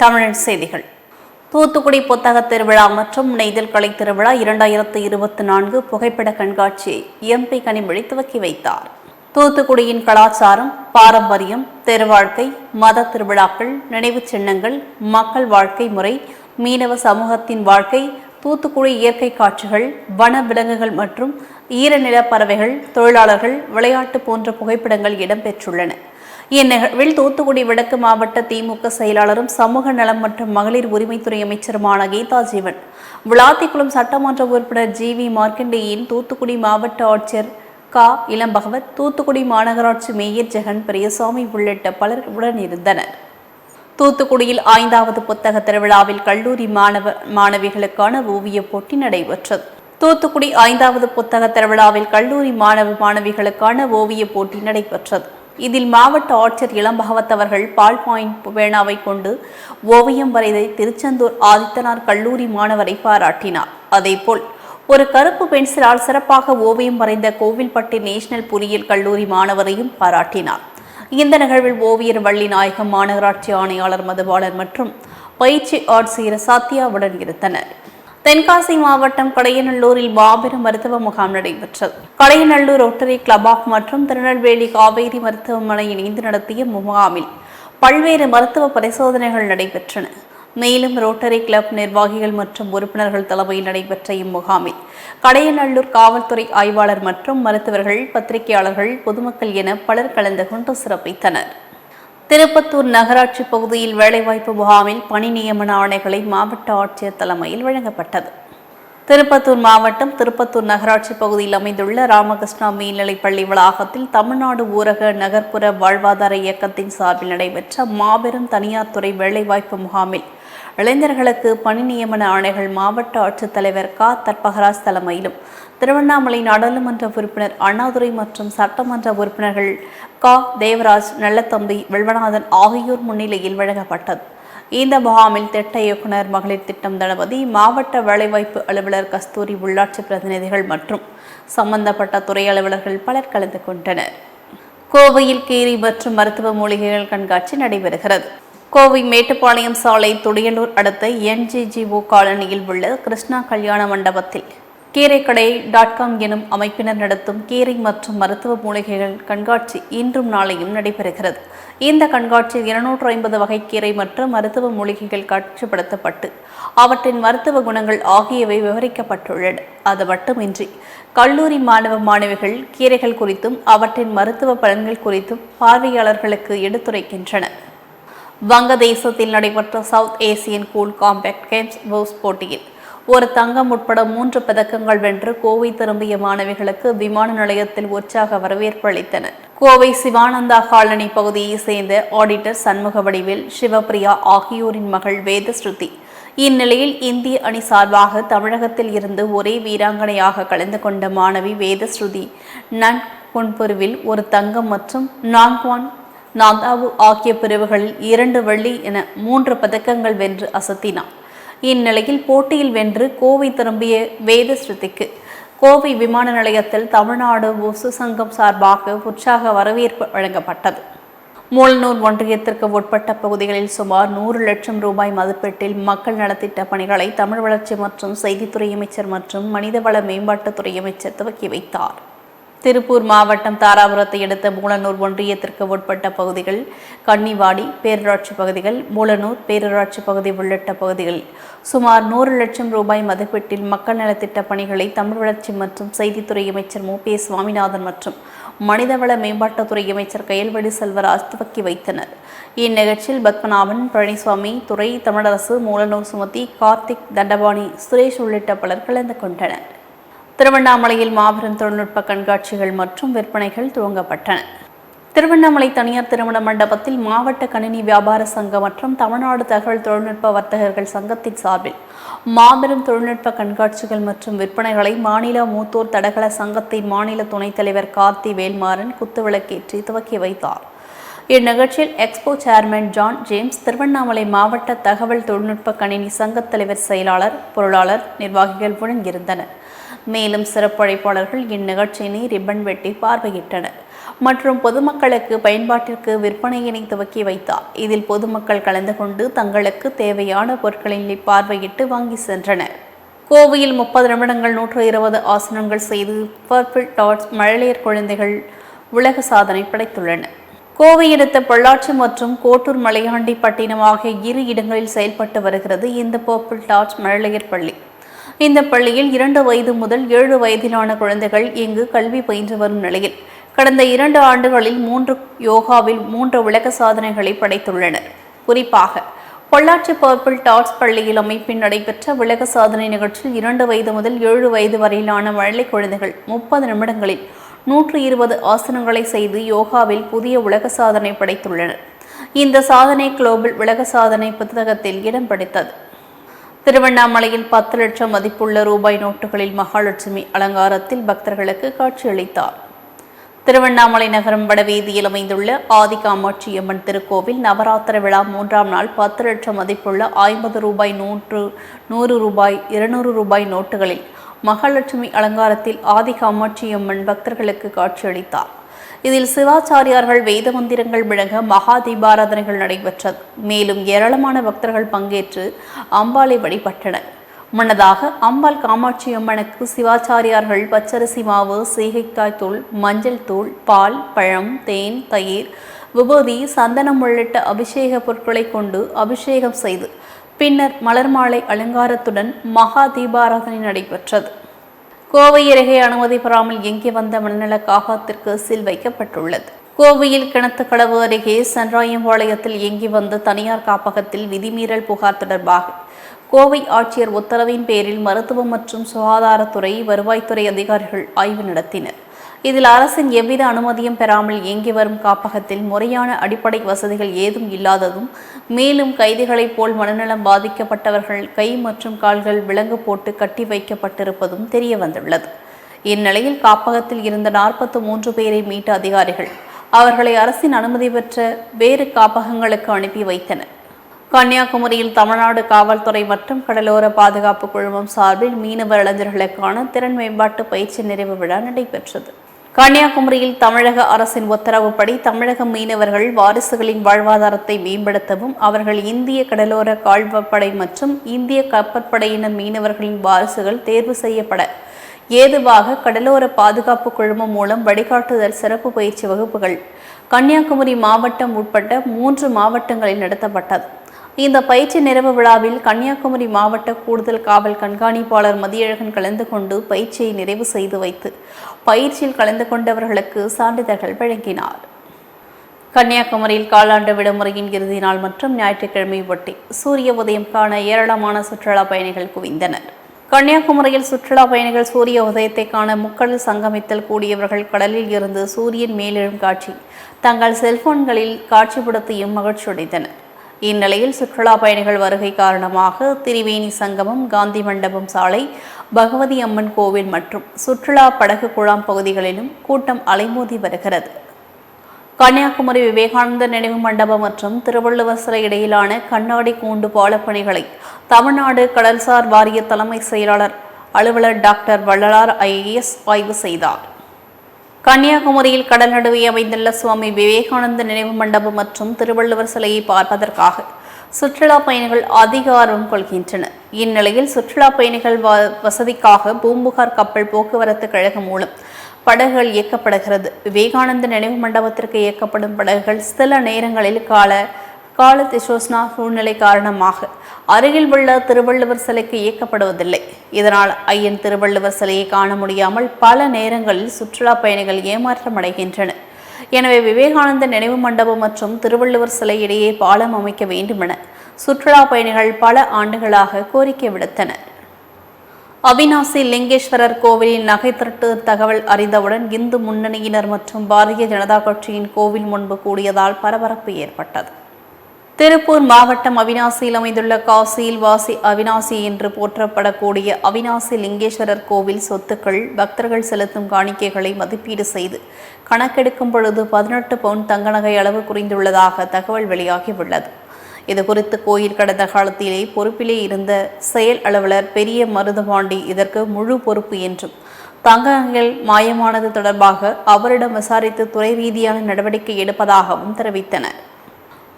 தமிழ் செய்திகள். தூத்துக்குடி புத்தக திருவிழா மற்றும் நெய்தல் கலை திருவிழா இரண்டாயிரத்து இருபத்தி நான்கு புகைப்பட கண்காட்சியை எம்பி கனிமொழி துவக்கி வைத்தார். தூத்துக்குடியின் கலாச்சாரம் பாரம்பரியம் தெருவாழ்க்கை மத திருவிழாக்கள் நினைவுச் சின்னங்கள் மக்கள் வாழ்க்கை முறை மீனவ சமூகத்தின் வாழ்க்கை தூத்துக்குடி இயற்கை காட்சிகள் வன விலங்குகள் மற்றும் ஈரநில பறவைகள் தொழிலாளர்கள் விளையாட்டு போன்ற புகைப்படங்கள் இடம்பெற்றுள்ளன. இந்நிகழ்வில் தூத்துக்குடி வடக்கு மாவட்ட திமுக செயலாளரும் சமூக நலம் மற்றும் மகளிர் உரிமைத்துறை அமைச்சருமான கீதா ஜீவன் விளாத்திக்குளம் சட்டமன்ற உறுப்பினர் ஜி வி மார்க்கண்டேயின் தூத்துக்குடி மாவட்ட ஆட்சியர் கா. இளம்பகவத் தூத்துக்குடி மாநகராட்சி மேயர் ஜெகன் பெரியசாமி உள்ளிட்ட பலர் உடனிருந்தனர் தூத்துக்குடியில் ஐந்தாவது புத்தக திருவிழாவில் கல்லூரி மாணவ மாணவிகளுக்கான ஓவியப் போட்டி நடைபெற்றது. தூத்துக்குடி ஐந்தாவது புத்தக திருவிழாவில் கல்லூரி மாணவ மாணவிகளுக்கான ஓவியப் போட்டி நடைபெற்றது. இதில் மாவட்ட ஆட்சியர் இளம்பகவத் அவர்கள் பால் பாயிண்ட் பேனாவை கொண்டு ஓவியம் வரைதை திருச்செந்தூர் ஆதித்தனார் கல்லூரி மாணவரை பாராட்டினார். அதேபோல் ஒரு கருப்பு பென்சிலால் சிறப்பாக ஓவியம் வரைந்த கோவில்பட்டி நேஷனல் பொறியியல் கல்லூரி மாணவரையும் பாராட்டினார். இந்த நிகழ்வில் ஓவியர் வள்ளி நாயகம் மாநகராட்சி ஆணையாளர் மதுபாலன் மற்றும் பயிற்சி ஆட்சியர் சாத்தியாவுடன் இருந்தனர். தென்காசி மாவட்டம் கடையநல்லூரில் மாபெரும் மருத்துவ முகாம் நடைபெற்றது. கடையநல்லூர் ரோட்டரி கிளப் ஆஃப் மற்றும் திருநெல்வேலி காவேரி மருத்துவமனை இணைந்து நடத்திய முகாமில் பல்வேறு மருத்துவ பரிசோதனைகள் நடைபெற்றன. மேலும் ரோட்டரி கிளப் நிர்வாகிகள் மற்றும் உறுப்பினர்கள் தலைமையில் நடைபெற்ற இம்முகாமில் கடையநல்லூர் காவல்துறை ஆய்வாளர் மற்றும் மருத்துவர்கள் பத்திரிகையாளர்கள் பொதுமக்கள் என பலர் கலந்து கொண்டு சிறப்பித்தனர். திருப்பத்தூர் நகராட்சி பகுதியில் வேலைவாய்ப்பு முகாமில் பணி நியமன ஆணைகளை மாவட்ட ஆட்சியர் தலைமையில் வழங்கப்பட்டது. திருப்பத்தூர் மாவட்டம் திருப்பத்தூர் நகராட்சி பகுதியில் அமைந்துள்ள ராமகிருஷ்ணா மேல்நிலைப்பள்ளி வளாகத்தில் தமிழ்நாடு ஊரக நகர்ப்புற வாழ்வாதார இயக்கத்தின் சார்பில் நடைபெற்ற மாபெரும் தனியார் துறை வேலைவாய்ப்பு முகாமில் இளைஞர்களுக்கு பணி நியமன ஆணைகள் மாவட்ட ஆட்சித்தலைவர் க. தற்பகராஜ் தலைமையிலும் திருவண்ணாமலை நாடாளுமன்ற உறுப்பினர் அண்ணாதுரை மற்றும் சட்டமன்ற உறுப்பினர்கள் கா. தேவராஜ் நல்லத்தம்பி வெல்வநாதன் ஆகியோர் முன்னிலையில் வழங்கப்பட்டது. இந்த முகாமில் திட்ட இயக்குனர் மகளிர் திட்டம் தளபதி மாவட்ட வேலைவாய்ப்பு அலுவலர் கஸ்தூரி உள்ளாட்சி பிரதிநிதிகள் மற்றும் சம்பந்தப்பட்ட துறை அலுவலர்கள் பலர் கலந்து கொண்டனர். கோவையில் கீரி மற்றும் மருத்துவ மூலிகைகள் கண்காட்சி நடைபெறுகிறது. கோவை மேட்டுப்பாளையம் சாலை துடியலூர் அடுத்த என்ஜிஜிஓ காலனியில் உள்ள கிருஷ்ணா கல்யாண மண்டபத்தில் கீரைக்கடை டாட் காம் எனும் அமைப்பினர் நடத்தும் கீரை மற்றும் மருத்துவ மூலிகைகள் கண்காட்சி இன்றும் நாளையும் நடைபெறுகிறது. இந்த கண்காட்சியில் இருநூற்று ஐம்பது வகை கீரை மற்றும் மருத்துவ மூலிகைகள் காட்சிப்படுத்தப்பட்டு அவற்றின் மருத்துவ குணங்கள் ஆகியவை விவரிக்கப்பட்டுள்ளன. அது மட்டுமின்றி கல்லூரி மாணவ மாணவிகள் கீரைகள் குறித்தும் அவற்றின் மருத்துவ பலன்கள் குறித்தும் பார்வையாளர்களுக்கு எடுத்துரைக்கின்றனர் வங்கதேசத்தில் நடைபெற்ற South Asian cool compact games Bose போட்டியில் ஒரு தங்கம் உட்பட மூன்று பதக்கங்கள் வென்று கோவை திரும்பிய மாணவிகளுக்கு விமான நிலையத்தில் உற்சாக வரவேற்பு அளித்தனர் கோவை சிவானந்தா காலனி பகுதியை சேர்ந்த ஆடிட்டர் சண்முக வடிவில் சிவபிரியா ஆகியோரின் மகள் வேதஸ்ருதி. இந்நிலையில் இந்திய அணி சார்பாக தமிழகத்தில் இருந்து ஒரே வீராங்கனையாக கலந்து கொண்ட மாணவி வேதஸ்ருதி. நன் பொன்புருவில் ஒரு தங்கம் மற்றும் நான்குவான் நாந்தாவு ஆகிய பிரிவுகளில் இரண்டு வெள்ளி என மூன்று பதக்கங்கள் வென்று அசத்தினார் இந்நிலையில் போட்டியில் வென்று கோவை திரும்பிய வேதஸ்ருதிக்கு கோவை விமான நிலையத்தில் தமிழ்நாடு ஒசு சங்கம் சார்பாக உற்சாக வரவேற்பு வழங்கப்பட்டது. மூலநூர் ஒன்றியத்திற்கு உட்பட்ட பகுதிகளில் சுமார் நூறு லட்சம் ரூபாய் மதிப்பீட்டில் மக்கள் நலத்திட்ட பணிகளை தமிழ் வளர்ச்சி மற்றும் செய்தித்துறை அமைச்சர் மற்றும் மனிதவள மேம்பாட்டுத்துறை அமைச்சர் துவக்கி வைத்தார். திருப்பூர் மாவட்டம் தாராபுரத்தை அடுத்த மூலனூர் ஒன்றியத்திற்கு உட்பட்ட பகுதிகள் கன்னிவாடி பேரூராட்சி பகுதிகள் மூலனூர் பேரூராட்சி பகுதி உள்ளிட்ட பகுதிகளில் சுமார் நூறு லட்சம் ரூபாய் மதிப்பீட்டில் மக்கள் நலத்திட்ட பணிகளை தமிழ் வளர்ச்சி மற்றும் செய்தித்துறை அமைச்சர் மு. பி. சுவாமிநாதன் மற்றும் மனிதவள மேம்பாட்டுத்துறை அமைச்சர் கயல்வெளி செல்வராஜ் துவக்கி வைத்தனர். இந்நிகழ்ச்சியில் பத்மநாபன் பழனிசாமி துறை தமிழரசு மூலனூர் சுமதி கார்த்திக் தண்டபாணி சுரேஷ் உள்ளிட்ட பலர் கலந்து கொண்டனர். திருவண்ணாமலையில் மாபெரும் தொழில்நுட்ப கண்காட்சிகள் மற்றும் விற்பனைகள் துவங்கப்பட்டன. திருவண்ணாமலை தனியார் திருமண மண்டபத்தில் மாவட்ட கணினி வியாபார சங்கம் மற்றும் தமிழ்நாடு தகவல் தொழில்நுட்ப வர்த்தகர்கள் சங்கத்தின் சார்பில் மாபெரும் தொழில்நுட்ப கண்காட்சிகள் மற்றும் விற்பனைகளை மாநில மூத்தோர் தடகள சங்கத்தின் மாநில துணைத் தலைவர் கார்த்தி வேல்மாறன் குத்துவிளக்கேற்றி துவக்கி வைத்தார். இந்நிகழ்ச்சியில் expo chairman John James Tiruvannamalai மாவட்ட தகவல் தொழில்நுட்ப கணினி சங்கத் தலைவர் செயலாளர் பொருளாளர் நிர்வாகிகள் உடனிருந்தனர் மேலும் சிறப்படைப்பாளர்கள் இந்நிகழ்ச்சியினை ரிப்பன் வெட்டி பார்வையிட்டனர். மற்றும் பொதுமக்களுக்கு பயன்பாட்டிற்கு விற்பனையினை துவக்கி வைத்தார். இதில் பொதுமக்கள் கலந்து கொண்டு தங்களுக்கு தேவையான பொருட்களினை பார்வையிட்டு வாங்கி சென்றனர். கோவையில் முப்பது நிமிடங்கள் நூற்று இருபது ஆசனங்கள் செய்து பர்பிள் டாட்ஸ் மழலையர் குழந்தைகள் உலக சாதனை படைத்துள்ளனர் கோவை அடுத்த பொள்ளாச்சி மற்றும் கோட்டூர் மலையாண்டி பட்டினம் ஆகிய இரு இடங்களில் செயல்பட்டு வருகிறது இந்த பர்பிள் டாட்ஸ் மழலையர் பள்ளி. இந்த பள்ளியில் இரண்டு வயது முதல் ஏழு வயதிலான குழந்தைகள் இங்கு கல்வி பயின்று வரும் நிலையில் கடந்த இரண்டு ஆண்டுகளில் மூன்று யோகாவில் மூன்று உலக சாதனைகளை படைத்துள்ளனர். குறிப்பாக பொள்ளாச்சி பர்பிள் டாட்ஸ் பள்ளியில் அமைப்பின் நடைபெற்ற உலக சாதனை நிகழ்ச்சியில் இரண்டு வயது முதல் ஏழு வயது வரையிலான மழலை குழந்தைகள் முப்பது நிமிடங்களில் நூற்று இருபது ஆசனங்களை செய்து யோகாவில் புதிய உலக சாதனை படைத்துள்ளனர். இந்த சாதனை குளோபல் உலக சாதனை புத்தகத்தில் இடம் பிடித்தது. திருவண்ணாமலையில் பத்து லட்சம் மதிப்புள்ள ரூபாய் நோட்டுகளில் மகாலட்சுமி அலங்காரத்தில் பக்தர்களுக்கு காட்சியளித்தார். திருவண்ணாமலை நகரம் வடவீதியில் அமைந்துள்ள ஆதி காமாட்சி அம்மன் திருக்கோவில் நவராத்திர விழா மூன்றாம் நாள் பத்து லட்சம் மதிப்புள்ள ஐம்பது ரூபாய் நூற்று நூறு ரூபாய் இருநூறு ரூபாய் நோட்டுகளில் மகாலட்சுமி அலங்காரத்தில் ஆதி காமாட்சி அம்மன் பக்தர்களுக்கு காட்சியளித்தார். இதில் சிவாச்சாரியார்கள் வேத மந்திரங்கள் விளங்க மகா தீபாராதனைகள் நடைபெற்றது. மேலும் ஏராளமான பக்தர்கள் பங்கேற்று அம்பாளை வழிபட்டனர். முன்னதாக அம்பாள் காமாட்சி அம்மனுக்கு சிவாச்சாரியார்கள் பச்சரிசி மாவு சீகைக்காய் தூள் மஞ்சள் தூள் பால் பழம் தேன் தயிர் விபூதி சந்தனம் உள்ளிட்ட அபிஷேக பொருட்களை கொண்டு அபிஷேகம் செய்து பின்னர் மலர் மாலை அலங்காரத்துடன் மகா தீபாராதனை நடைபெற்றது. கோவை அருகே அனுமதி பெறாமல் எங்கே வந்த மண்நல காகத்திற்கு சீல் வைக்கப்பட்டுள்ளது. கோவையில் கிணத்துக்கடவு அருகே சன்ராயம்பாளையத்தில் இயங்கி வந்த தனியார் காப்பகத்தில் விதிமீறல் புகார் தொடர்பாக கோவை ஆட்சியர் உத்தரவின் பேரில் மருத்துவம் மற்றும் சுகாதாரத்துறை வருவாய்த்துறை அதிகாரிகள் ஆய்வு நடத்தினர். இதில் அரசின் எவ்வித அனுமதியும் பெறாமல் இயங்கி வரும் காப்பகத்தில் முறையான அடிப்படை வசதிகள் ஏதும் இல்லாததும் மேலும் கைதிகளைப் போல் மனநலம் பாதிக்கப்பட்டவர்கள் கை மற்றும் கால்கள் விலங்கு போட்டு கட்டி வைக்கப்பட்டிருப்பதும் தெரிய வந்துள்ளது. இந்நிலையில் காப்பகத்தில் இருந்த நாற்பத்து மூன்று பேரை மீட்ட அதிகாரிகள் அவர்களை அரசின் அனுமதி பெற்ற வேறு காப்பகங்களுக்கு அனுப்பி வைத்தனர். கன்னியாகுமரியில் தமிழ்நாடு காவல்துறை மற்றும் கடலோர பாதுகாப்பு குழுமம் சார்பில் மீனவ இளைஞர்களுக்கான திறன் மேம்பாட்டு பயிற்சி நிறைவு விழா நடைபெற்றது. கன்னியாகுமரியில் தமிழக அரசின் உத்தரவுப்படி தமிழக மீனவர்கள் வாரிசுகளின் வாழ்வாதாரத்தை மேம்படுத்தவும் அவர்கள் இந்திய கடலோர கால்வப்படை மற்றும் இந்திய கப்பற்படையினர் மீனவர்களின் வாரிசுகள் தேர்வு செய்யப்பட ஏதுவாக கடலோர பாதுகாப்பு குழுமம் மூலம் வழிகாட்டுதல் சிறப்பு பயிற்சி வகுப்புகள். கன்னியாகுமரி மாவட்டம் உட்பட்ட மூன்று மாவட்டங்களில் நடத்தப்பட்டது. இந்த பயிற்சி நிறைவு விழாவில் கன்னியாகுமரி மாவட்ட கூடுதல் காவல் கண்காணிப்பாளர் மதியழகன் கலந்து கொண்டு பயிற்சியை நிறைவு செய்து வைத்து பயிற்சியில் கலந்து கொண்டவர்களுக்கு சான்றிதழ்கள் வழங்கினார். கன்னியாகுமரியில் காலாண்டு விடுமுறையின் இறுதி நாள் மற்றும் ஞாயிற்றுக்கிழமை ஒட்டி சூரிய உதயம் காண ஏராளமான சுற்றுலா பயணிகள் குவிந்தனர். கன்னியாகுமரியில் சுற்றுலா பயணிகள் சூரிய உதயத்தை காண முக்கடல் சங்கமித்தல் கூடியவர்கள் கடலில் இருந்து சூரியன் மேலெழும் காட்சி தங்கள் செல்போன்களில் காட்சிப்படுத்தியும் மகிழ்ச்சியடைந்தனர். இந்நிலையில் சுற்றுலா பயணிகள் வருகை காரணமாக திரிவேணி சங்கமம் காந்தி மண்டபம் சாலை பகவதி அம்மன் கோவில் மற்றும் சுற்றுலா படகு குழாம் பகுதிகளிலும் கூட்டம் அலைமோதி வருகிறது. கன்னியாகுமரி விவேகானந்த நினைவு மண்டபம் மற்றும் திருவள்ளுவர் சிலை இடையிலான கண்ணாடி கூண்டு பாலப்பணிகளை தமிழ்நாடு கடல்சார் வாரிய தலைமை செயலாளர் அலுவலர் டாக்டர் வள்ளலார் ஐஏஎஸ் ஆய்வு செய்தார். கன்னியாகுமரியில் கடல் நடுவே அமைந்துள்ள சுவாமி விவேகானந்த நினைவு மண்டபம் மற்றும் திருவள்ளுவர் சிலையை பார்ப்பதற்காக சுற்றுலா பயணிகள் அதிக ஆர்வம் கொள்கின்றனர். இந்நிலையில் சுற்றுலா பயணிகள் வசதிக்காக பூம்புகார் கப்பல் போக்குவரத்து கழகம் மூலம் படகுகள் இயக்கப்படுகிறது. விவேகானந்த நினைவு மண்டபத்திற்கு இயக்கப்படும் படகுகள் சில நேரங்களில் கால கால திசோஸ்னா சூழ்நிலை காரணமாக அருகில் உள்ள திருவள்ளுவர் சிலைக்கு இயக்கப்படுவதில்லை. இதனால் ஐயன் திருவள்ளுவர் சிலையை காண முடியாமல் பல நேரங்களில் சுற்றுலா பயணிகள் ஏமாற்றம் எனவே விவேகானந்த நினைவு மண்டபம் மற்றும் திருவள்ளுவர் சிலை இடையே பாலம் அமைக்க வேண்டுமென சுற்றுலா பயணிகள் பல ஆண்டுகளாக கோரிக்கை விடுத்தனர். அவினாசி லிங்கேஸ்வரர் கோவிலின் நகை திருட்டு தகவல் அறிந்தவுடன் இந்து முன்னணியினர் மற்றும் பாரதிய ஜனதா கட்சியின் கோவில் முன்பு கூடியதால் பரபரப்பு ஏற்பட்டது. திருப்பூர் மாவட்டம் அவினாசியில் அமைந்துள்ள காசியில் வாசி அவினாசி என்று போற்றப்படக்கூடிய அவினாசி லிங்கேஸ்வரர் கோவில் சொத்துக்கள் பக்தர்கள் செலுத்தும் காணிக்கைகளை மதிப்பீடு செய்து கணக்கெடுக்கும் பொழுது பதினெட்டு பவுன் தங்க நகை அளவு குறைந்துள்ளதாக தகவல் வெளியாகியுள்ளது. இதுகுறித்து கோயில் கடந்த காலத்திலே பொறுப்பிலே இருந்த செயல் அலுவலர் பெரிய மருதுபாண்டி இதற்கு முழு பொறுப்பு என்றும் தங்கங்கள் மாயமானது தொடர்பாக அவரிடம் விசாரித்து துறை ரீதியான நடவடிக்கை எடுப்பதாகவும் தெரிவித்தனர்.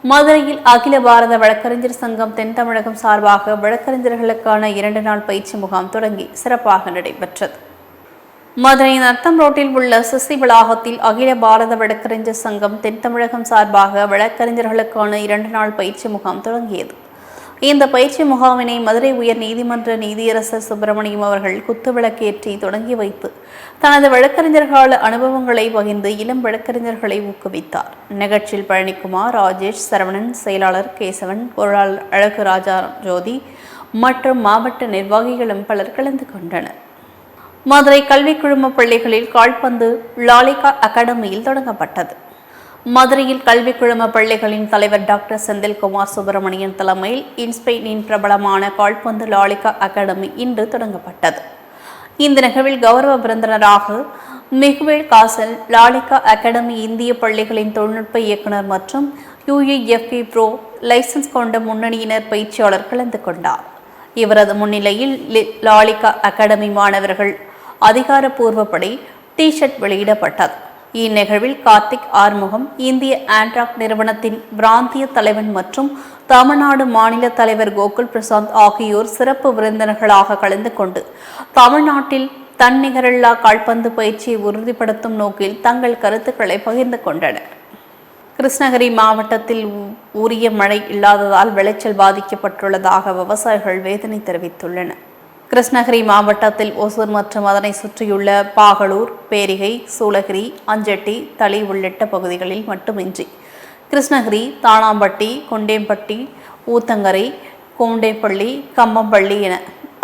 மதுரையில் அகில பாரத வழக்கறிஞர் சங்கம் தென் தமிழகம் சார்பாக வழக்கறிஞர்களுக்கான இரண்டு நாள் பயிற்சி முகாம் தொடங்கி சிறப்பாக நடைபெற்றது. மதுரையின் நத்தம் ரோட்டில் உள்ள சிசி வளாகத்தில் அகில பாரத வழக்கறிஞர் சங்கம் தென் தமிழகம் சார்பாக வழக்கறிஞர்களுக்கான இரண்டு நாள் பயிற்சி முகாம் தொடங்கியது. இந்த பயிற்சி முகாமினை மதுரை உயர் நீதிமன்ற நீதியரசர் சுப்பிரமணியம் அவர்கள் குத்துவிளக்கேற்றி தொடங்கி வைத்து தனது வழக்கறிஞர்கால அனுபவங்களை பகிர்ந்து இளம் வழக்கறிஞர்களை ஊக்குவித்தார். நிகழ்ச்சியில் பழனிக்குமார் ராஜேஷ் சரவணன் செயலாளர் கேசவன் பொருளாளர் அழகு ராஜா ஜோதி மற்றும் மாவட்ட நிர்வாகிகளும் பலர் கலந்து கொண்டனர். மதுரை கல்வி குழும பள்ளிகளில் கால்பந்து லாலிகா அகாடமியில் தொடங்கப்பட்டது. மதுரையில் கல்வி குழும பள்ளிகளின் தலைவர் டாக்டர் செந்தில்குமார் சுப்பிரமணியன் தலைமையில் இன்ஸ்பெயினின் பிரபலமான கால்பந்து லாலிகா அகாடமி இன்று தொடங்கப்பட்டது. இந்த நிகழ்வில் கௌரவ விருந்தினராக மிகுவேல் காசல் லாலிகா அகாடமி இந்திய பள்ளிகளின் தொழில்நுட்ப இயக்குனர் மற்றும் யுஏஎஃப்இ ப்ரோ லைசன்ஸ் கொண்ட முன்னணியினர் பயிற்சியாளர் கலந்து கொண்டார். இவரது முன்னிலையில் லி- லாலிகா அகாடமி மாணவர்கள் அதிகாரப்பூர்வப்படி டி ஷர்ட் வெளியிடப்பட்டது. இந்நிகழ்வில் கார்த்திக் ஆறுமுகம் இந்திய ஆண்ட்ராக் நிறுவனத்தின் பிராந்திய தலைவன் மற்றும் தமிழ்நாடு மாநில தலைவர் கோகுல் பிரசாந்த் ஆகியோர் சிறப்பு விருந்தினர்களாக கலந்து கொண்டு தமிழ்நாட்டில் தன்னிகரில்லா கால்பந்து பயிற்சியை உறுதிப்படுத்தும் நோக்கில் தங்கள் கருத்துக்களை பகிர்ந்து கொண்டனர். கிருஷ்ணகிரி மாவட்டத்தில் உ- உரிய மழை இல்லாததால் விளைச்சல் பாதிக்கப்பட்டுள்ளதாக விவசாயிகள் வேதனை தெரிவித்துள்ளனர். கிருஷ்ணகிரி மாவட்டத்தில் ஒசூர் மற்றும் அதனை சுற்றியுள்ள பாகலூர் பேரிகை சூளகிரி அஞ்சட்டி தளி உள்ளிட்ட பகுதிகளில் மட்டுமின்றி கிருஷ்ணகிரி தானாம்பட்டி கொண்டேம்பட்டி ஊத்தங்கரை கோண்டேப்பள்ளி கம்மம்பள்ளி என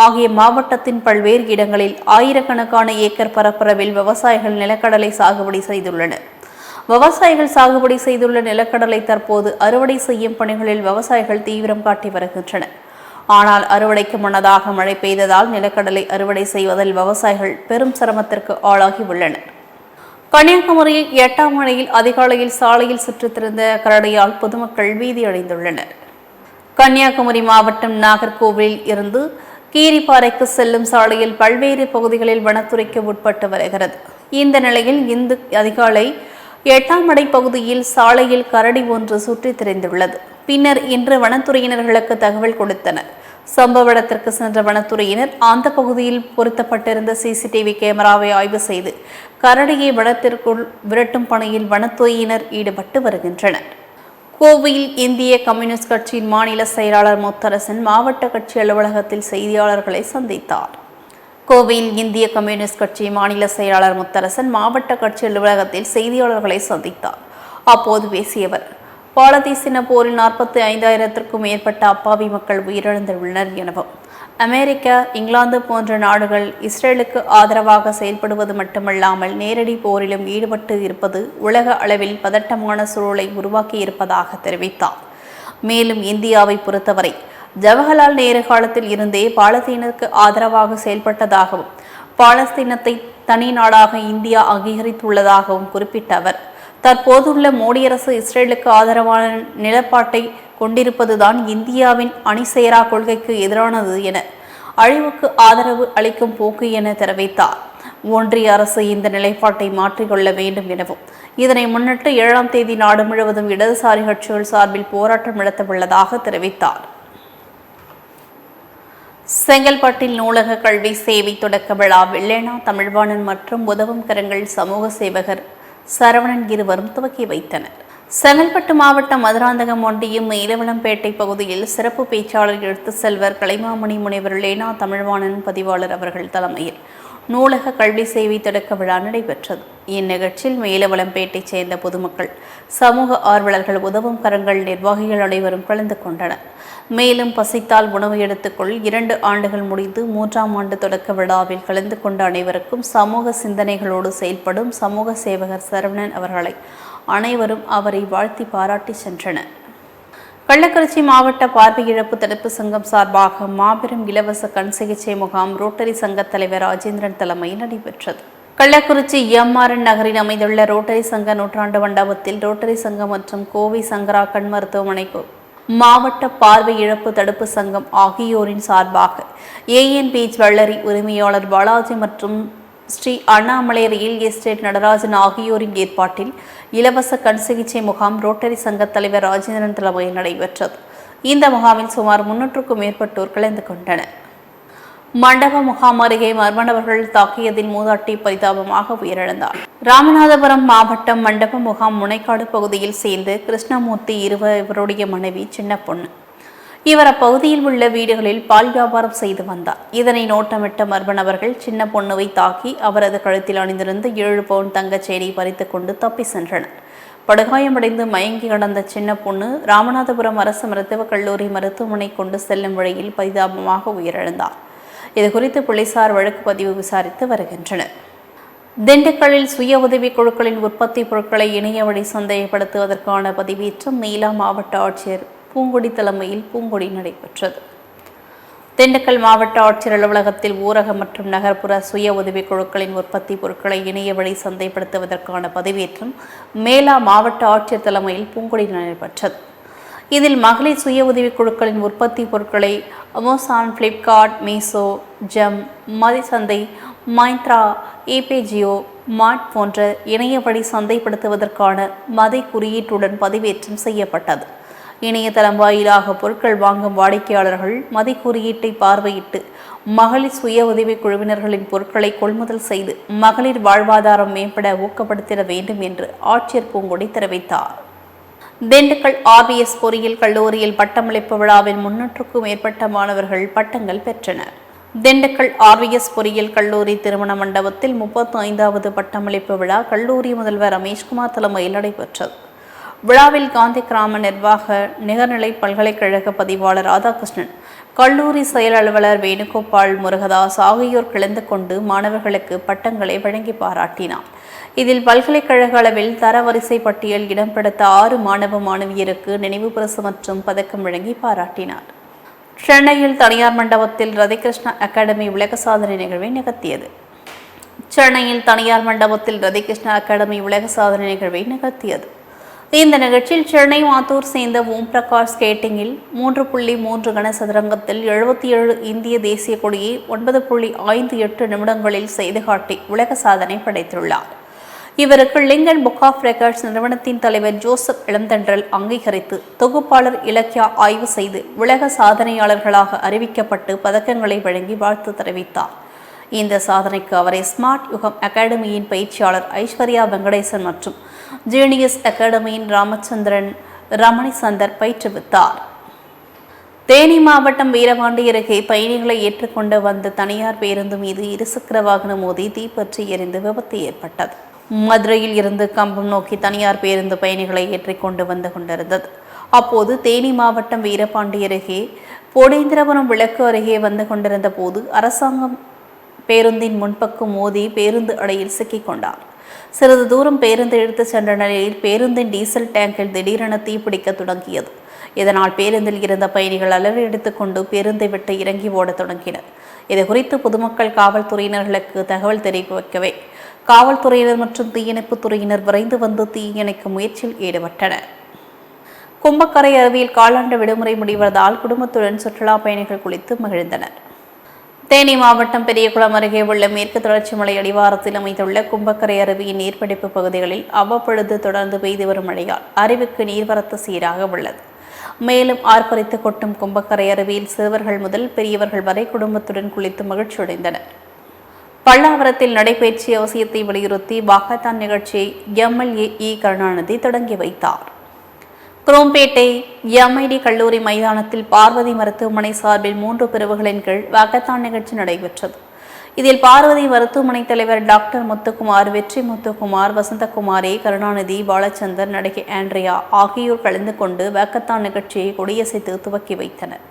ஆகிய மாவட்டத்தின் பல்வேறு இடங்களில் ஆயிரக்கணக்கான ஏக்கர் பரப்பரவில் விவசாயிகள் நிலக்கடலை சாகுபடி செய்துள்ளனர். விவசாயிகள் சாகுபடி செய்துள்ள நிலக்கடலை தற்போது அறுவடை செய்யும் பணிகளில் விவசாயிகள் தீவிரம் காட்டி வருகின்றனர். ஆனால் அறுவடைக்கு முன்னதாக மழை பெய்ததால் நிலக்கடலை அறுவடை செய்வதில் விவசாயிகள் பெரும் சிரமத்திற்கு ஆளாகி உள்ளனர். கன்னியாகுமரியில் எட்டாம் மணியில் அதிகாலையில் சாலையில் சுற்றித்திருந்த கரடியால் பொதுமக்கள் வீதியடைந்துள்ளனர். கன்னியாகுமரி மாவட்டம் நாகர்கோவிலில் இருந்து கீரிப்பாறைக்கு செல்லும் சாலையில் பல்வேறு பகுதிகளில் வனத்துறைக்கு உட்பட்டு வருகிறது. இந்த நிலையில் இந்து அதிகாலை எட்டாமடை பகுதியில் சாலையில் கரடி ஒன்று சுற்றித் திரிந்துள்ளது. பின்னர் இன்று வனத்துறையினர்களுக்கு தகவல் கொடுத்தனர். சம்பவ இடத்திற்கு சென்ற வனத்துறையினர் அந்த பகுதியில் பொருத்தப்பட்டிருந்த சிசிடிவி கேமராவை ஆய்வு செய்து கரடியை வனத்திற்குள் விரட்டும் பணியில் வனத்துறையினர் ஈடுபட்டு வருகின்றனர். கோவையில் இந்திய கம்யூனிஸ்ட் கட்சியின் மாநில செயலாளர் முத்தரசன் மாவட்ட கட்சி அலுவலகத்தில் செய்தியாளர்களை சந்தித்தார். கோவையில் இந்திய கம்யூனிஸ்ட் கட்சி மாநில செயலாளர் முத்தரசன் மாவட்ட கட்சி அலுவலகத்தில் செய்தியாளர்களை சந்தித்தார். அப்போது பேசியவர் பாலதீசின போரில் நாற்பத்தி ஐந்தாயிரத்திற்கும் மேற்பட்ட அப்பாவி மக்கள் உயிரிழந்துள்ளனர் எனவும் அமெரிக்கா இங்கிலாந்து போன்ற நாடுகள் இஸ்ரேலுக்கு ஆதரவாக செயல்படுவது மட்டுமல்லாமல் நேரடி போரிலும் ஈடுபட்டு இருப்பது உலக அளவில் பதட்டமான சூழலை உருவாக்கியிருப்பதாக தெரிவித்தார். மேலும் இந்தியாவை பொறுத்தவரை ஜவஹர்லால் நேரு காலத்தில் இருந்தே பாலஸ்தீனத்துக்கு ஆதரவாக செயல்பட்டதாகவும் பாலஸ்தீனத்தை தனி நாடாக இந்தியா அங்கீகரித்துள்ளதாகவும் குறிப்பிட்ட அவர் தற்போதுள்ள மோடி அரசு இஸ்ரேலுக்கு ஆதரவான நிலப்பாட்டை கொண்டிருப்பதுதான் இந்தியாவின் அணிசேரா கொள்கைக்கு எதிரானது என அழிவுக்கு ஆதரவு அளிக்கும் போக்கு என தெரிவித்தார். ஒன்றிய அரசு இந்த நிலைப்பாட்டை மாற்றிக்கொள்ள வேண்டும் எனவும் இதனை முன்னிட்டு ஏழாம் தேதி நாடு முழுவதும் இடதுசாரி கட்சிகள் சார்பில் போராட்டம் நடத்தவுள்ளதாக தெரிவித்தார். செங்கல்பட்டில் நூலக கல்வி சேவை தொடக்க விழா வெள்ளேனா தமிழ்வாணன் மற்றும் உதவும் கரங்கள் சமூக சேவகர் சரவணன் இருவரும் துவக்கி வைத்தனர். செங்கல்பட்டு மாவட்டம் மதுராந்தகம் ஒன்றியம் மேலவளம்பேட்டை பகுதியில் சிறப்பு பேச்சாளர் எழுத்து செல்வர் கலைமாமணி முனைவர் லேனா தமிழ்வாணன் பதிவாளர் அவர்கள் தலைமையில் நூலக கல்வி சேவை தொடக்க விழா நடைபெற்றது. இந்நிகழ்ச்சியில் மேலவளம்பேட்டைச் சேர்ந்த பொதுமக்கள் சமூக ஆர்வலர்கள் உதவும் கரங்கள் நிர்வாகிகள் அனைவரும் கலந்து கொண்டனர். மேலும் பசித்தால் உணவு எடுத்துக்கொள் இரண்டு ஆண்டுகள் முடிந்து மூன்றாம் ஆண்டு தொடக்க விழாவில் கலந்து கொண்ட அனைவருக்கும் சமூக சிந்தனைகளோடு செயல்படும் சமூக சேவகர் சரவணன் அவர்களை அனைவரும் அவரை வாழ்த்தி பாராட்டி சென்றனர். கள்ளக்குறிச்சி மாவட்ட பார்வை இழப்பு தடுப்பு சங்கம் சார்பாக மாபெரும் இலவச கண் சிகிச்சை முகாம் ரோட்டரி சங்க தலைவர் ராஜேந்திரன் தலைமையில் நடைபெற்றது. கள்ளக்குறிச்சி எம்ஆர்என் நகரில் அமைந்துள்ள ரோட்டரி சங்க நூற்றாண்டு மண்டபத்தில் ரோட்டரி சங்கம் மற்றும் கோவை சங்கரா கண் மருத்துவமனைக்கு மாவட்ட பார்வை இழப்பு தடுப்பு சங்கம் ஆகியோரின் சார்பாக ஏஎன்பி ஜுவல்லரி உரிமையாளர் பாலாஜி மற்றும் ஸ்ரீ அண்ணாமலை ரியல் எஸ்டேட் நடராஜன் ஆகியோரின் ஏற்பாட்டில் இலவச கண் சிகிச்சை முகாம் ரோட்டரி சங்க தலைவர் ராஜேந்திரன் தலைமையில் நடைபெற்றது. இந்த முகாமில் சுமார் முன்னூற்றுக்கும் மேற்பட்டோர் கலந்து கொண்டனர். மண்டப முகாம் அருகே மர்மணவர்கள் தாக்கியதில் மூதாட்டி பரிதாபமாக உயிரிழந்தார். ராமநாதபுரம் மாவட்டம் மண்டப முகாம் முனைக்காடு பகுதியில் சேர்ந்து கிருஷ்ணமூர்த்தி இருவர் இவருடைய மனைவி சின்ன பொண்ணு. இவர் அப்பகுதியில் உள்ள வீடுகளில் பால் வியாபாரம் செய்து வந்தார். இதனை நோட்டமிட்ட மர்ம நபர்கள் சின்ன பொண்ணுவை தாக்கி அவரது கழுத்தில் அணிந்திருந்த ஏழு பவுன் தங்கச்சேரி பறித்துக் கொண்டு தப்பி சென்றனர். படுகாயமடைந்து மயங்கி கிடந்த சின்ன பொண்ணு ராமநாதபுரம் அரசு மருத்துவக் கல்லூரி மருத்துவமனை கொண்டு செல்லும் வழியில் பரிதாபமாக உயிரிழந்தார். இதுகுறித்து போலீசார் வழக்கு பதிவு விசாரித்து வருகின்றனர். திண்டுக்கல்லில் சுய உதவிக் குழுக்களின் உற்பத்தி பொருட்களை இணைய வழி சந்தைப்படுத்துவதற்கான பதிவேற்றம் நீலா மாவட்ட ஆட்சியர் பூங்கொடி தலைமையில் பூங்கொடி நடைபெற்றது. திண்டுக்கல் மாவட்ட ஆட்சியர் அலுவலகத்தில் ஊரக மற்றும் நகர்ப்புற சுய உதவிக் குழுக்களின் உற்பத்தி பொருட்களை இணைய வழி சந்தைப்படுத்துவதற்கான பதிவேற்றம் மேலா மாவட்ட ஆட்சியர் தலைமையில் பூங்கொடி நடைபெற்றது. இதில் மகளிர் சுய உதவிக் குழுக்களின் உற்பத்தி பொருட்களை அமேசான் ஃப்ளிப்கார்ட் மீசோ ஜம் மதிசந்தை மைத்ரா ஏபேஜியோ மாட் போன்ற இணைய வழி சந்தைப்படுத்துவதற்கான மதை குறியீட்டுடன் பதிவேற்றம் செய்யப்பட்டது. இணையதளம் வாயிலாக பொருட்கள் வாங்கும் வாடிக்கையாளர்கள் மதிக்குறியீட்டை பார்வையிட்டு மகளிர் சுய உதவிக் குழுவினர்களின் பொருட்களை கொள்முதல் செய்து மகளிர் வாழ்வாதாரம் மேம்பட ஊக்கப்படுத்திட வேண்டும் என்று ஆட்சியர் பூங்கொடி தெரிவித்தார். திண்டுக்கல் ஆர்பிஎஸ் பொறியியல் கல்லூரியில் பட்டமளிப்பு விழாவில் முன்னூற்றுக்கும் மேற்பட்ட மாணவர்கள் பட்டங்கள் பெற்றனர். திண்டுக்கல் ஆர்விஎஸ் பொறியியல் கல்லூரி திருமண மண்டபத்தில் முப்பத்தி ஐந்தாவது பட்டமளிப்பு விழா கல்லூரி முதல்வர் ரமேஷ்குமார் தலைமையில் நடைபெற்றது. விழாவில் காந்தி கிராம நிர்வாக நிகர்நிலை பல்கலைக்கழக பதிவாளர் ராதாகிருஷ்ணன் கல்லூரி செயல் அலுவலர் வேணுகோபால் முருகதாஸ் ஆகியோர் கலந்து கொண்டு மாணவர்களுக்கு பட்டங்களை வழங்கி பாராட்டினார். இதில் பல்கலைக்கழக அளவில் தரவரிசை பட்டியல் இடம்பெடுத்த ஆறு மாணவ மாணவியருக்கு நினைவு பரிசு மற்றும் பதக்கம் வழங்கி பாராட்டினார். சென்னையில் தனியார் மண்டபத்தில் ரதிகிருஷ்ணா அகாடமி உலக சாதனை நிகழ்வை நிகழ்த்தியது. சென்னையில் தனியார் மண்டபத்தில் ரதிகிருஷ்ணா அகாடமி உலக சாதனை நிகழ்வை நிகழ்த்தியது. இந்த நிகழ்ச்சியில் சென்னை மாத்தூர் சேர்ந்த ஓம் பிரகாஷ் ஸ்கேட்டிங்கில் மூன்று புள்ளி மூன்று கனசதுரங்கத்தில் எழுபத்தி ஏழு இந்திய தேசிய கொடியை ஒன்பது புள்ளி ஐந்து எட்டு நிமிடங்களில் செய்து காட்டி உலக சாதனை படைத்துள்ளார். இவருக்கு லிங்கன் புக் ஆஃப் ரெக்கார்ட்ஸ் நிறுவனத்தின் தலைவர் ஜோசப் இளந்தன்றல் அங்கீகரித்து தொகுப்பாளர் இலக்கியா ஆய்வு செய்து உலக சாதனையாளர்களாக அறிவிக்கப்பட்டு பதக்கங்களை வழங்கி வாழ்த்து தெரிவித்தார். இந்த சாதனைக்கு அவரை ஸ்மார்ட் யுகம் அகாடமியின் பயிற்சியாளர் ஐஸ்வர்யா வெங்கடேசன் மற்றும் ஜீனியஸ் அகாடமியின் ராமச்சந்திரன் ரமணி சந்தர் பயிற்றுவித்தார். தேனி மாவட்டம் வீரபாண்டி அருகே பயணிகளை ஏற்றுக்கொண்டு வந்த தனியார் பேருந்து மீது இருசக்கர வாகனம் மோதி தீப்பற்றி எரிந்து விபத்து ஏற்பட்டது. மதுரையில் இருந்து கம்பம் நோக்கி தனியார் பேருந்து பயணிகளை ஏற்றிக்கொண்டு வந்து கொண்டிருந்தது. அப்போது தேனி மாவட்டம் வீரபாண்டி அருகே போடேந்திரபுரம் விளக்கு அருகே வந்து கொண்டிருந்த போது அரசாங்கம் பேருந்தின் முன்பக்கம் மோதி பேருந்து அடையில் சிக்கிக் கொண்டார். சிறிது தூரம் பேருந்து இழுத்து சென்ற நிலையில் பேருந்தின் டீசல் டேங்கில் திடீரென தீப்பிடிக்க தொடங்கியது. இதனால் பேருந்தில் இருந்த பயணிகள் அலறி எடுத்துக்கொண்டு பேருந்தை விட்டு இறங்கி ஓடத் தொடங்கினர். இதுகுறித்து பொதுமக்கள் காவல்துறையினர்களுக்கு தகவல் தெரிவிக்கவே காவல்துறையினர் மற்றும் தீயணைப்புத் துறையினர் விரைந்து வந்து தீயணைக்கும் முயற்சியில் ஈடுபட்டனர். கும்பக்கரை அருவியில் காலாண்டு விடுமுறை முடிவதால் குடும்பத்துடன் சுற்றுலா பயணிகள் குளித்து மகிழ்ந்தனர். தேனி மாவட்டம் பெரியகுளம் அருகே உள்ள மேற்கு தொடர்ச்சி மலை அடிவாரத்தில் அமைந்துள்ள கும்பக்கரை அருவியின் நீர்பிடிப்பு பகுதிகளில் அவ்வப்பொழுது தொடர்ந்து பெய்து வரும் மழையால் அருவிக்கு நீர்வரத்து சீராக உள்ளது. மேலும் ஆர்ப்பரித்து கொட்டும் கும்பக்கரை அருவியில் சிறுவர்கள் முதல் பெரியவர்கள் வரை குடும்பத்துடன் குளித்து மகிழ்ச்சியடைந்தனர் பல்லாவரத்தில் நடைபயிற்சி அவசியத்தை வலியுறுத்தி வாக்கத்தான் நிகழ்ச்சியை எம்எல்ஏ இ கருணாநிதி தொடங்கி வைத்தார். குரோம்பேட்டை எம்ஐடி கல்லூரி மைதானத்தில் பார்வதி மருத்துவமனை சார்பில் மூன்று பிரிவுகளின் கீழ் வாக்கத்தான் நிகழ்ச்சி நடைபெற்றது. இதில் பார்வதி மருத்துவமனை தலைவர் டாக்டர் முத்துக்குமார் வெற்றி முத்துக்குமார் வசந்தகுமாரி கருணாநிதி பாலச்சந்தர் நடிகை ஆண்ட்ரியா ஆகியோர் கலந்து கொண்டு வாக்கத்தான் நிகழ்ச்சியை கொடியசைத்து துவக்கி வைத்தனர்.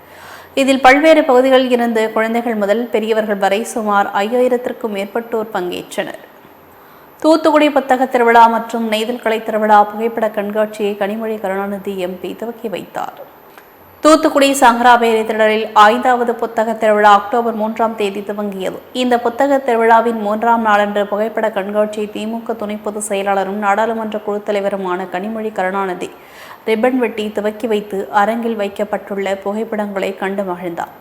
இதில் பல்வேறு பகுதிகளில் இருந்து குழந்தைகள் முதல் பெரியவர்கள் வரை சுமார் ஐயாயிரத்திற்கும் மேற்பட்டோர் பங்கேற்றனர். தூத்துக்குடி புத்தக திருவிழா மற்றும் நெய்தல் கலை திருவிழா புகைப்பட கண்காட்சியை கனிமொழி கருணாநிதி எம்பி துவக்கி வைத்தார். தூத்துக்குடி சங்கராபேரி திடலில் ஐந்தாவது புத்தக திருவிழா அக்டோபர் மூன்றாம் தேதி துவங்கியது. இந்த புத்தக திருவிழாவின் மூன்றாம் நாளன்று புகைப்பட கண்காட்சியை திமுக துணை பொதுச் செயலாளரும் நாடாளுமன்ற குழு தலைவருமான கனிமொழி கருணாநிதி ரிப்பன் வெட்டி துவக்கி வைத்து அரங்கில் வைக்கப்பட்டுள்ள புகைப்படங்களை கண்டு மகிழ்ந்தார்.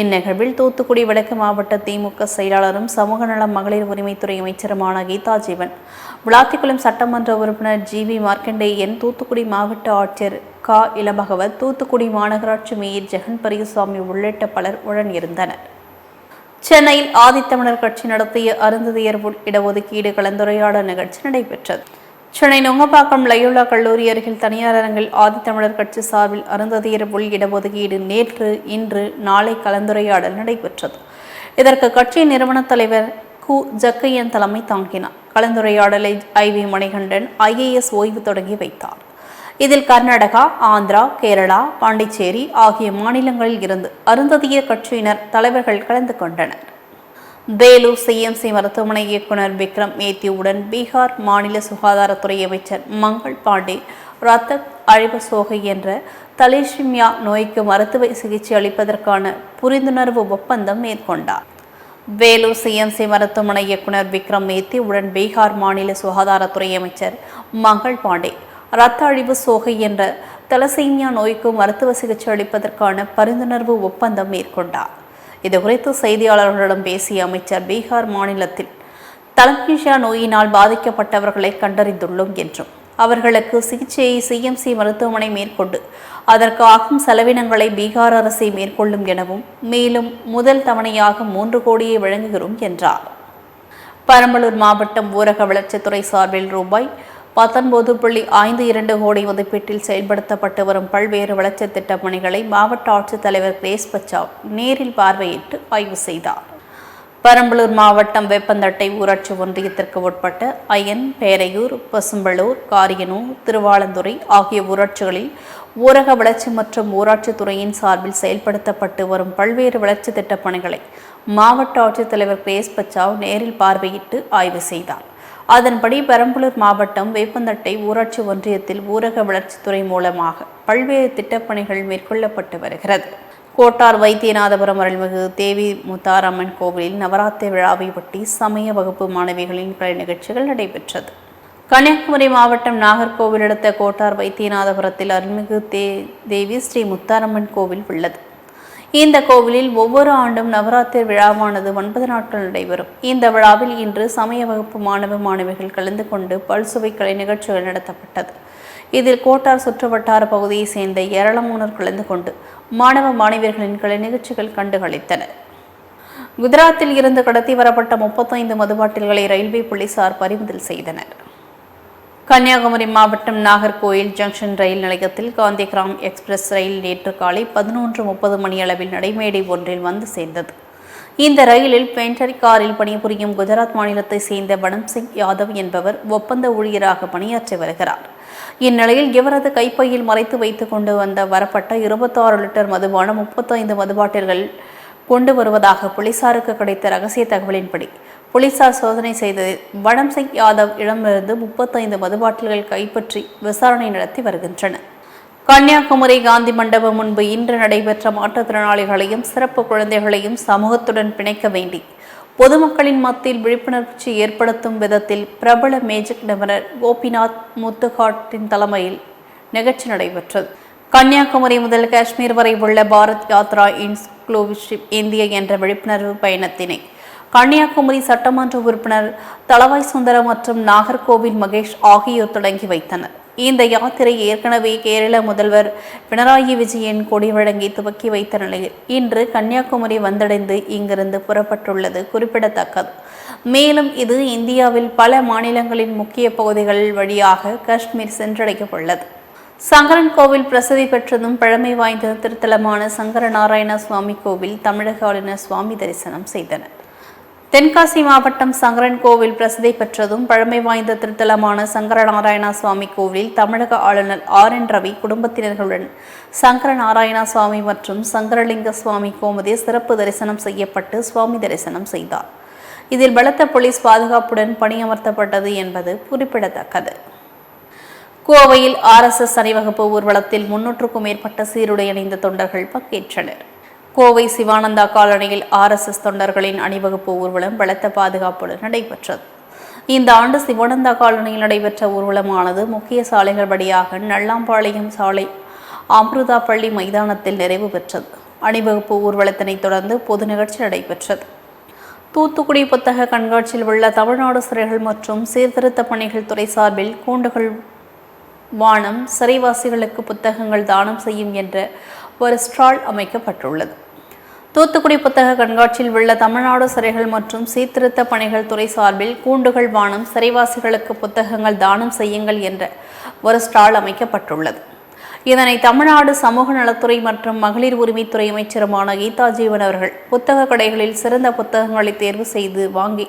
இந்நிகழ்வில் தூத்துக்குடி வடக்கு மாவட்ட திமுக செயலாளரும் சமூக நல மகளிர் உரிமைத்துறை அமைச்சருமான கீதா ஜீவன் விளாத்திக்குளம் சட்டமன்ற உறுப்பினர் ஜி வி மார்க்கண்டேயன் தூத்துக்குடி மாவட்ட ஆட்சியர் கா. இளபகவத் தூத்துக்குடி மாநகராட்சி மேயர் ஜெகன் பெரியசாமி உள்ளிட்ட பலர் உடன் இருந்தனர் சென்னையில் ஆதித்தமிழர் கட்சி நடத்திய அருந்ததியர் உள் இடஒதுக்கீடு கலந்துரையாடல் நிகழ்ச்சி நடைபெற்றது. சென்னை நுங்கப்பாக்கம் லயோலா கல்லூரி அருகில் தனியார் அரங்கில் ஆதித்தமிழர் கட்சி சார்பில் அருந்ததியர் உள் இடஒதுக்கீடு நேற்று இன்று நாளை கலந்துரையாடல் நடைபெற்றது. இதற்கு கட்சியின் நிறுவன தலைவர் கு. ஜக்கையன் தலைமை தாங்கினார். கலந்துரையாடலை ஐ. வி. மணிகண்டன் ஐஏஎஸ் ஓய்வு தொடங்கி வைத்தார். இதில் கர்நாடகா ஆந்திரா கேரளா பாண்டிச்சேரி ஆகிய மாநிலங்களில் இருந்து அருந்ததிய கட்சியினர் தலைவர்கள் கலந்து கொண்டனர். வேலூர் சிஎம்சி மருத்துவமனை இயக்குனர் விக்ரம் ஏத்தியுடன் பீகார் மாநில சுகாதாரத்துறை அமைச்சர் மங்கள் பாண்டே இரத்த அழிவு சோகை என்ற தலேசிமியா நோய்க்கு மருத்துவ சிகிச்சை அளிப்பதற்கான புரிந்துணர்வு ஒப்பந்தம் மேற்கொண்டார். வேலூர் சிஎம்சி மருத்துவமனை இயக்குனர் விக்ரம் மேத்தி உடன் பீகார் மாநில சுகாதாரத்துறை அமைச்சர் மங்கள் பாண்டே இரத்த அழிவு சோகை என்ற தலசீமியா நோய்க்கு மருத்துவ சிகிச்சை அளிப்பதற்கான பரிந்துணர்வு ஒப்பந்தம் மேற்கொண்டார். இது குறித்து செய்தியாளர்களிடம் பேசிய அமைச்சர் பீகார் மாநிலத்தில் தலமீஷா நோயினால் பாதிக்கப்பட்டவர்களை கண்டறிந்துள்ளோம் என்றும் அவர்களுக்கு சிகிச்சையை சிஎம்சி மருத்துவமனை மேற்கொண்டு அதற்கு ஆகும் செலவினங்களை பீகார் அரசை மேற்கொள்ளும் எனவும் மேலும் முதல் தவணையாக மூன்று கோடியை வழங்குகிறோம் என்றார். பெரம்பலூர் மாவட்டம் ஊரக வளர்ச்சித்துறை சார்பில் ரூபாய் பத்தொன்பது புள்ளி ஐந்து இரண்டு கோடி மதிப்பீட்டில் செயல்படுத்தப்பட்டு வரும் பல்வேறு வளர்ச்சித் திட்டப் பணிகளை மாவட்ட ஆட்சித்தலைவர் கிரேஸ் பச்சாவ் நேரில் பார்வையிட்டு ஆய்வு செய்தார். பெரம்பலூர் மாவட்டம் வேப்பந்தட்டை ஊராட்சி ஒன்றியத்திற்கு உட்பட்ட அயன் பேரையூர் பசும்பலூர் காரியனூர் திருவாளந்துறை ஆகிய ஊராட்சிகளில் ஊரக வளர்ச்சி மற்றும் ஊராட்சித் துறையின் சார்பில் செயல்படுத்தப்பட்டு வரும் பல்வேறு வளர்ச்சி திட்டப் பணிகளை மாவட்ட ஆட்சித்தலைவர் கிரேஸ் பச்சாவ் நேரில் பார்வையிட்டு ஆய்வு செய்தார். அதன்படி பெரம்பலூர் மாவட்டம் வேப்பந்தட்டை ஊராட்சி ஒன்றியத்தில் ஊரக வளர்ச்சித்துறை மூலமாக பல்வேறு திட்டப்பணிகள் மேற்கொள்ளப்பட்டு வருகிறது. கோட்டார் வைத்தியநாதபுரம் அருள்மிகு தேவி முத்தாரம்மன் கோவிலில் நவராத்திரி விழாவை ஒட்டி சமய வகுப்பு மாணவிகளின் கலை நிகழ்ச்சிகள் நடைபெற்றது. கன்னியாகுமரி மாவட்டம் நாகர்கோவில் அடுத்த கோட்டார் வைத்தியநாதபுரத்தில் அருள்மிகு தே தேவி ஸ்ரீ முத்தாரம்மன் கோவில் உள்ளது. இந்த கோவிலில் ஒவ்வொரு ஆண்டும் நவராத்திரி விழாவானது ஒன்பது நாட்கள் நடைபெறும். இந்த விழாவில் இன்று சமய வகுப்பு மாணவ மாணவிகள் கலந்து கொண்டு பல்சுவை கலை நிகழ்ச்சிகள் நடத்தப்பட்டது. இதில் கோட்டார் சுற்றுவட்டார பகுதியை சேர்ந்த ஏராளமானோர் கலந்து கொண்டு மாணவ மாணவியர்களின் கலை நிகழ்ச்சிகள் கண்டுகளித்தனர். குஜராத்தில் இருந்து கடத்தி வரப்பட்ட முப்பத்தைந்து மதுபாட்டில்களை ரயில்வே போலீசார் பறிமுதல் செய்தனர். கன்னியாகுமரி மாவட்டம் நாகர்கோயில் ஜங்ஷன் ரயில் நிலையத்தில் காந்திகிராம் எக்ஸ்பிரஸ் ரயில் நேற்று காலை பதினொன்று முப்பது மணியளவில் நடைமேடை ஒன்றில் வந்து சேர்ந்தது. இந்த ரயிலில் பெயிண்டர் காரில் பணிபுரியும் குஜராத் மாநிலத்தை சேர்ந்த வனம்சிங் யாதவ் என்பவர் ஒப்பந்த ஊழியராக பணியாற்றி வருகிறார். இந்நிலையில் இவரது கைப்பையில் மறைத்து வைத்துக் கொண்டு வந்த வரப்பட்ட இருபத்தாறு லிட்டர் மதுபான முப்பத்தைந்து மதுபாட்டில்கள் கொண்டு வருவதாக போலீசாருக்கு கிடைத்த ரகசிய தகவலின்படி போலீசார் சோதனை செய்ததில் வனம்சிங் யாதவ் இடமிருந்து முப்பத்தைந்து மதுபாட்டில்கள் கைப்பற்றி விசாரணை நடத்தி வருகின்றனர் கன்னியாகுமரி காந்தி மண்டபம் முன்பு இன்று நடைபெற்ற மாற்றுத்திறனாளிகளையும் சிறப்பு குழந்தைகளையும் சமூகத்துடன் பிணைக்க வேண்டி பொதுமக்களின் மத்தியில் விழிப்புணர்ச்சி ஏற்படுத்தும் விதத்தில் பிரபல மேஜிக் நிபுணர் கோபிநாத் முத்துகாட்டின் தலைமையில் நிகழ்ச்சி நடைபெற்றது. கன்னியாகுமரி முதல் காஷ்மீர் வரை உள்ள பாரத் யாத்ரா இன்க்ளூசிவ் இந்தியா என்ற விழிப்புணர்வு பயணத்தினை கன்னியாகுமரி சட்டமன்ற உறுப்பினர் தளவாய் சுந்தரம் மற்றும் நாகர்கோவில் மகேஷ் ஆகியோர் தொடங்கி வைத்தனர். இந்த யாத்திரை ஏற்கனவே கேரள முதல்வர் பினராயி விஜயன் கொடி வழங்கி துவக்கி வைத்த நிலையில் இன்று கன்னியாகுமரி வந்தடைந்து இங்கிருந்து புறப்பட்டுள்ளது குறிப்பிடத்தக்கது. மேலும் இது இந்தியாவில் பல மாநிலங்களின் முக்கிய பகுதிகள் வழியாக காஷ்மீர் சென்றடைக்கப்பட்டுள்ளது. சங்கரன் கோவில் பிரசித்தி பெற்றதும் பழமை வாய்ந்த திருத்தலமான சங்கர நாராயண சுவாமி கோவில் தமிழக ஆளுநர் சுவாமி தரிசனம் செய்தனர். தென்காசி மாவட்டம் சங்கரன் கோவில் பிரசித்தி பெற்றதும் பழமை வாய்ந்த திருத்தலமான சங்கர நாராயணா சுவாமி கோவிலில் தமிழக ஆளுநர் ஆர் என் ரவி குடும்பத்தினர்களுடன் சங்கர நாராயணா சுவாமி மற்றும் சங்கரலிங்க சுவாமி கோமதி சிறப்பு தரிசனம் செய்யப்பட்டு சுவாமி தரிசனம் செய்தார். இதில் பலத்த போலீஸ் பாதுகாப்புடன் பணியமர்த்தப்பட்டது என்பது குறிப்பிடத்தக்கது. கோவையில் ஆர்எஸ்எஸ் அணிவகுப்பு ஊர்வலத்தில் முன்னூற்றுக்கும் மேற்பட்ட சீருடை அணிந்த தொண்டர்கள் பங்கேற்றனர். கோவை சிவானந்தா காலனியில் ஆர்எஸ்எஸ் தொண்டர்களின் அணிவகுப்பு ஊர்வலம் பலத்த பாதுகாப்புடன் நடைபெற்றது. இந்த ஆண்டு சிவானந்தா காலனியில் நடைபெற்ற ஊர்வலமானது முக்கிய சாலைகள் வழியாக நல்லாம்பாளையம் சாலை அம்ருதா பள்ளி மைதானத்தில் நிறைவு பெற்றது. அணிவகுப்பு ஊர்வலத்தினை தொடர்ந்து பொது நிகழ்ச்சி நடைபெற்றது. தூத்துக்குடி புத்தக கண்காட்சியில் உள்ள தமிழ்நாடு சிறைகள் மற்றும் சீர்திருத்த பணிகள் துறை சார்பில் கூண்டுகள் வானம் சிறைவாசிகளுக்கு புத்தகங்கள் தானம் செய்யும் என்ற ஒரு ஸ்டால் அமைக்கப்பட்டுள்ளது. தூத்துக்குடி புத்தக கண்காட்சியில் உள்ள தமிழ்நாடு சிறைகள் மற்றும் சீர்திருத்த பணிகள் துறை சார்பில் கூண்டுகள் வானம் சிறைவாசிகளுக்கு புத்தகங்கள் தானம் செய்யுங்கள் என்ற ஒரு ஸ்டால் அமைக்கப்பட்டுள்ளது. இதனை தமிழ்நாடு சமூக நலத்துறை மற்றும் மகளிர் உரிமைத்துறை அமைச்சருமான கீதா ஜீவன் அவர்கள் புத்தக கடைகளில் சிறந்த புத்தகங்களை தேர்வு செய்து வாங்கி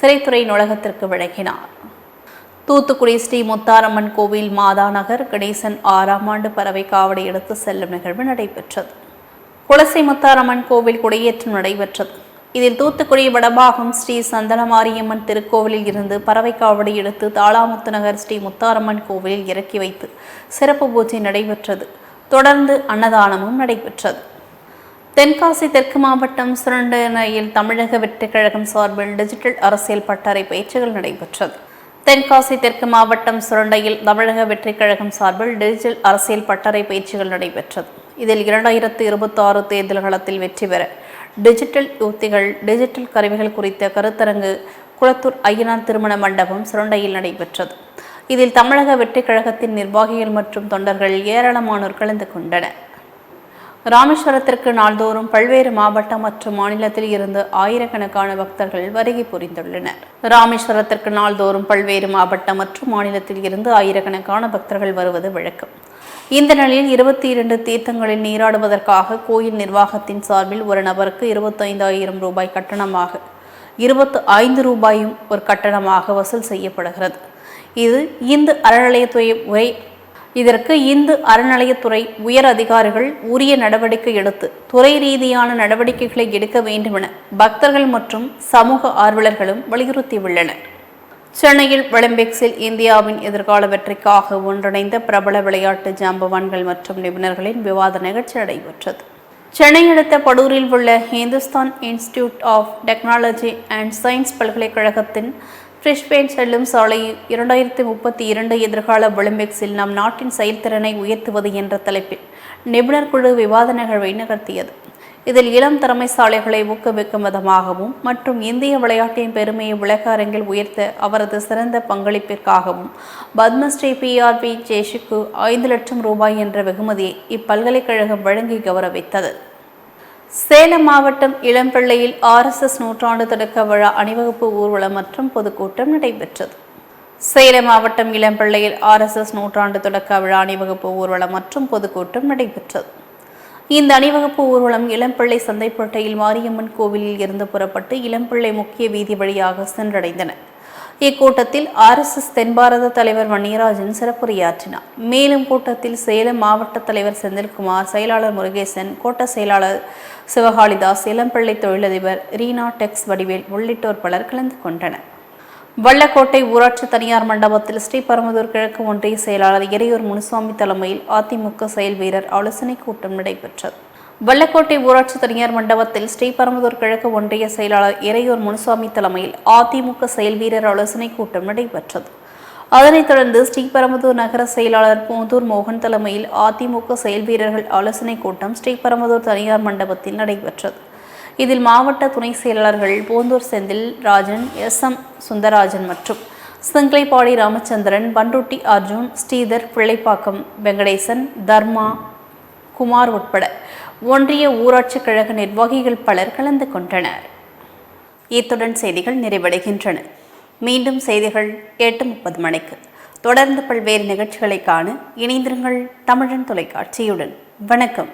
சிறைத்துறை நூலகத்திற்கு வழங்கினார். தூத்துக்குடி ஸ்ரீ முத்தாரம்மன் கோவில் மாதாநகர் கணேசன் ஆறாம் ஆண்டு பறவை காவடி எடுத்து செல்லும் நிகழ்வு நடைபெற்றது. குலசை முத்தாரம்மன் கோவில் கொடியேற்றம் நடைபெற்றது. இதில் தூத்துக்குடி வடபாகம் ஸ்ரீ சந்தனமாரியம்மன் திருக்கோவிலில் இருந்து பறவை காவடி எடுத்து தாளாமுத்து நகர் ஸ்ரீ முத்தாரம்மன் கோவிலில் இறக்கி வைத்து சிறப்பு பூஜை நடைபெற்றது. தொடர்ந்து அன்னதானமும் நடைபெற்றது. தென்காசி தெற்கு மாவட்டம் சுரண்டனையில் தமிழக வெற்றி கழகம் சார்பில் டிஜிட்டல் அரசியல் பட்டறை பயிற்சிகள் நடைபெற்றது. தென்காசி தெற்கு மாவட்டம் சுரண்டையில் தமிழக வெற்றி கழகம் சார்பில் டிஜிட்டல் அரசியல் பட்டறை பயிற்சிகள் நடைபெற்றது. இதில் இரண்டாயிரத்து இருபத்தாறு தேர்தல் களத்தில் வெற்றி பெற டிஜிட்டல் யுத்திகள் டிஜிட்டல் கருவிகள் குறித்த கருத்தரங்கு குளத்தூர் ஐயனார் திருமண மண்டபம் சுரண்டையில் நடைபெற்றது. இதில் தமிழக வெற்றி கழகத்தின் நிர்வாகிகள் மற்றும் தொண்டர்கள் ஏராளமானோர் கலந்து கொண்டனர். ராமேஸ்வரத்திற்கு நாள்தோறும் பல்வேறு மாவட்டம் மற்றும் மாநிலத்தில் இருந்து ஆயிரக்கணக்கான பக்தர்கள் வருகை புரிந்துள்ளனர். ராமேஸ்வரத்திற்கு நாள்தோறும் பல்வேறு மாவட்டம் மற்றும் மாநிலத்தில் இருந்து ஆயிரக்கணக்கான பக்தர்கள் வருவது வழக்கம். இந்த நிலையில் இருபத்தி இரண்டு தீர்த்தங்களில் நீராடுவதற்காக கோயில் நிர்வாகத்தின் சார்பில் ஒரு நபருக்கு இருபத்தைந்தாயிரம் ரூபாய் கட்டணமாக இருபத்து ஐந்து ரூபாயும் ஒரு கட்டணமாக வசூல் செய்யப்படுகிறது. இது இந்து அறநிலையத்துறை உரை இதற்கு இந்து அறநிலையத்துறை உயர் அதிகாரிகள் உரிய நடவடிக்கை எடுத்து துறை ரீதியான நடவடிக்கைகளை எடுக்க வேண்டுமென பக்தர்கள் மற்றும் சமூக ஆர்வலர்களும் வலியுறுத்தியுள்ளனர். சென்னையில் ஒலிம்பிக்ஸில் இந்தியாவின் எதிர்கால வெற்றிக்காக ஒன்றிணைந்த பிரபல விளையாட்டு ஜாம்பவான்கள் மற்றும் நிபுணர்களின் விவாத நிகழ்ச்சி நடைபெற்றது. சென்னை அடுத்த படூரில் உள்ள Hindustan Institute of Technology and Science பல்கலைக்கழகத்தின் ஃப்ரிஷ்பேன் செல்லும் சாலை இரண்டாயிரத்தி முப்பத்தி இரண்டு எதிர்கால ஒலிம்பிக்ஸில் நம் நாட்டின் செயல்திறனை உயர்த்துவது என்ற தலைப்பில் நிபுணர் குழு விவாத நிகழ்வை நகர்த்தியது இதில் இளம் திறமைசாலைகளை ஊக்குவிக்கும் விதமாகவும் மற்றும் இந்திய விளையாட்டின் பெருமையை உலக அரங்கில் உயர்த்த அவரது சிறந்த பங்களிப்பிற்காகவும் பத்மஸ்ரீ பிஆர்பி ஜேஷுக்கு ஐந்து லட்சம் ரூபாய் என்ற வெகுமதியை இப்பல்கலைக்கழகம் வழங்கி கௌரவித்தது. சேலம் மாவட்டம் இளம்பிள்ளையில் ஆர்எஸ்எஸ் நூற்றாண்டு தொடக்க விழா அணிவகுப்பு ஊர்வலம் மற்றும் பொதுக்கூட்டம் நடைபெற்றது. சேலம் மாவட்டம் இளம்பிள்ளையில் ஆர்எஸ்எஸ் நூற்றாண்டு தொடக்க விழா அணிவகுப்பு ஊர்வலம் மற்றும் பொதுக்கூட்டம் நடைபெற்றது. இந்த அணிவகுப்பு ஊர்வலம் இளம்பிள்ளை சந்தைப்பேட்டையில் மாரியம்மன் கோவிலில் இருந்து புறப்பட்டு இளம்பிள்ளை முக்கிய வீதி வழியாக சென்றடைந்தன. இக்கூட்டத்தில் ஆர்எஸ்எஸ் தென்பாரத தலைவர் வன்னியராஜன் சிறப்புரையாற்றினார். மேலும் கூட்டத்தில் சேலம் மாவட்ட தலைவர் செந்தில்குமார் செயலாளர் முருகேசன் கோட்ட செயலாளர் சிவகாளிதாஸ் இளம்பிள்ளை தொழிலதிபர் ரீனா டெக்ஸ் வடிவேல் உள்ளிட்டோர் பலர் கலந்து கொண்டனர். வள்ளக்கோட்டை ஊராட்சி தனியார் மண்டபத்தில் ஸ்ரீபரமதூர் கிழக்கு ஒன்றிய செயலாளர் இறையூர் முனுசாமி தலைமையில் அதிமுக செயல் வீரர் ஆலோசனை கூட்டம் நடைபெற்றது. வெள்ளக்கோட்டை ஊராட்சி தனியார் மண்டபத்தில் ஸ்ரீபரமதூர் கிழக்கு ஒன்றிய செயலாளர் இறையூர் முனுசாமி தலைமையில் அதிமுக செயல் வீரர் ஆலோசனை கூட்டம் நடைபெற்றது. அதனைத் தொடர்ந்து ஸ்ரீபரமதூர் நகர செயலாளர் பூந்தூர் மோகன் தலைமையில் அதிமுக செயல் வீரர்கள் ஆலோசனை கூட்டம் ஸ்ரீபரமதூர் தனியார் மண்டபத்தில் நடைபெற்றது. இதில் மாவட்ட துணை செயலாளர்கள் போந்தூர் செந்தில் ராஜன் எஸ் எம் சுந்தராஜன் மற்றும் சிங்களைப்பாடி ராமச்சந்திரன் பண்டுட்டி அர்ஜுன் ஸ்ரீதர் பிள்ளைப்பாக்கம் வெங்கடேசன் தர்மா குமார் உட்பட ஒன்றிய ஊராட்சிக் கழக நிர்வாகிகள் பலர் கலந்து கொண்டனர். இத்துடன் செய்திகள் நிறைவடைகின்றன. மீண்டும் செய்திகள் எட்டு முப்பது மணிக்கு. தொடர்ந்து பல்வேறு நிகழ்ச்சிகளை காண இணைந்திருங்கள் தமிழன் தொலைக்காட்சியுடன். வணக்கம்.